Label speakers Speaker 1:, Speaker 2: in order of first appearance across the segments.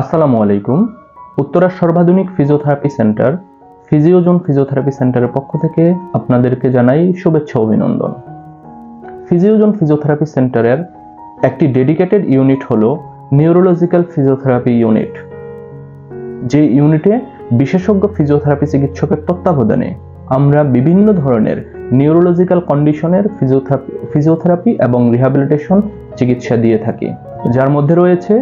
Speaker 1: আসসালামু আলাইকুম। উত্তরার সর্বাধুনিক ফিজিওথেরাপি সেন্টার ফিজিওজোন ফিজিওথেরাপি সেন্টারের পক্ষ থেকে আপনাদেরকে জানাই শুভেচ্ছা অভিনন্দন। ফিজিওজোন ফিজিওথেরাপি সেন্টারের একটি ডেডিকেটেড ইউনিট হলো নিউরোলজিক্যাল ফিজিওথেরাপি ইউনিট যে ইউনিটে বিশেষজ্ঞ ফিজিওথেরাপি চিকিৎসকের তত্ত্বাবধানে আমরা বিভিন্ন ধরনের নিউরোলজিক্যাল কন্ডিশনের ফিজিওথেরাপি ফিজিওথেরাপি এবং রিহ্যাবিলিটেশন চিকিৎসা দিয়ে থাকি। যার মধ্যে রয়েছে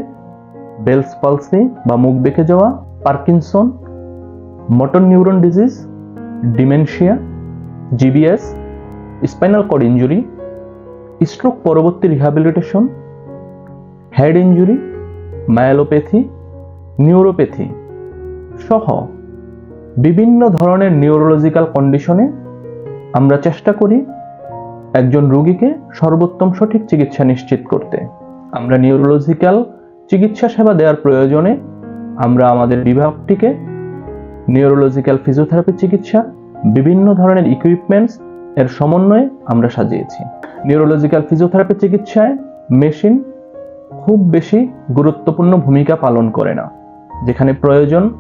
Speaker 1: বেলস পালসি বা মুখ বেঁকে যাওয়া, Parkinson, motor neuron disease, dementia, GBS, spinal cord injury stroke পরবর্তী rehabilitation, head injury myelopathy, neuropathy সহ বিভিন্ন ধরনের নিউরোলজিক্যাল কন্ডিশনে আমরা চেষ্টা করি একজন রোগীকে সর্বোত্তম সঠিক চিকিৎসা নিশ্চিত করতে। আমরা নিউরোলজিক্যাল চিকিৎসা সেবা দেওয়ার প্রয়োজনে আমরা আমাদের বিভাগটিকে নিউরোলজিক্যাল ফিজিওথেরাপি চিকিৎসা, বিভিন্ন ধরনের ইকুইপমেন্টস এর সমন্বয়ে আমরা সাজিয়েছি। নিউরোলজিক্যাল ফিজিওথেরাপি চিকিৎসায় মেশিন খুব বেশি গুরুত্বপূর্ণ ভূমিকা পালন করে না। যেখানে প্রয়োজন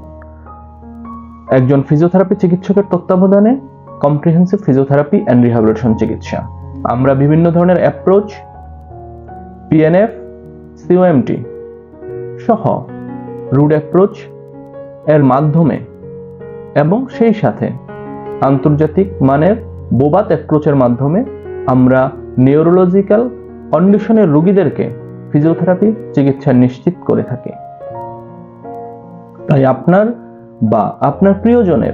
Speaker 1: একজন ফিজিওথেরাপি চিকিৎসকের তত্ত্বাবধানে কম্প্রিহেন্সিভ ফিজিওথেরাপি অ্যান্ড রিহ্যাবিলিটেশন চিকিৎসা। আমরা বিভিন্ন ধরনের অ্যাপ্রোচ পিএনএফ সিওএমটি সহ রুড অ্যাপ্রোচ এর মাধ্যমে এবং সেই সাথে আন্তর্জাতিক মানের বোবাত অ্যাপ্রোচের মাধ্যমে আমরা নিউরোলজিক্যাল কন্ডিশনের রোগীদেরকে ফিজিওথেরাপি চিকিৎসা নিশ্চিত করে থাকি। তাই আপনার বা আপনার প্রিয়জনের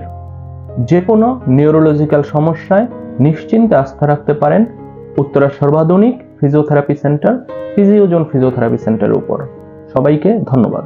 Speaker 1: যে কোনো নিউরোলজিক্যাল সমস্যায় নিশ্চিন্তে আস্থা রাখতে পারেন উত্তরার সর্বাধুনিক ফিজিওথেরাপি সেন্টার, ফিজিওজন ফিজিওথেরাপি সেন্টারের উপর। সবাইকে ধন্যবাদ।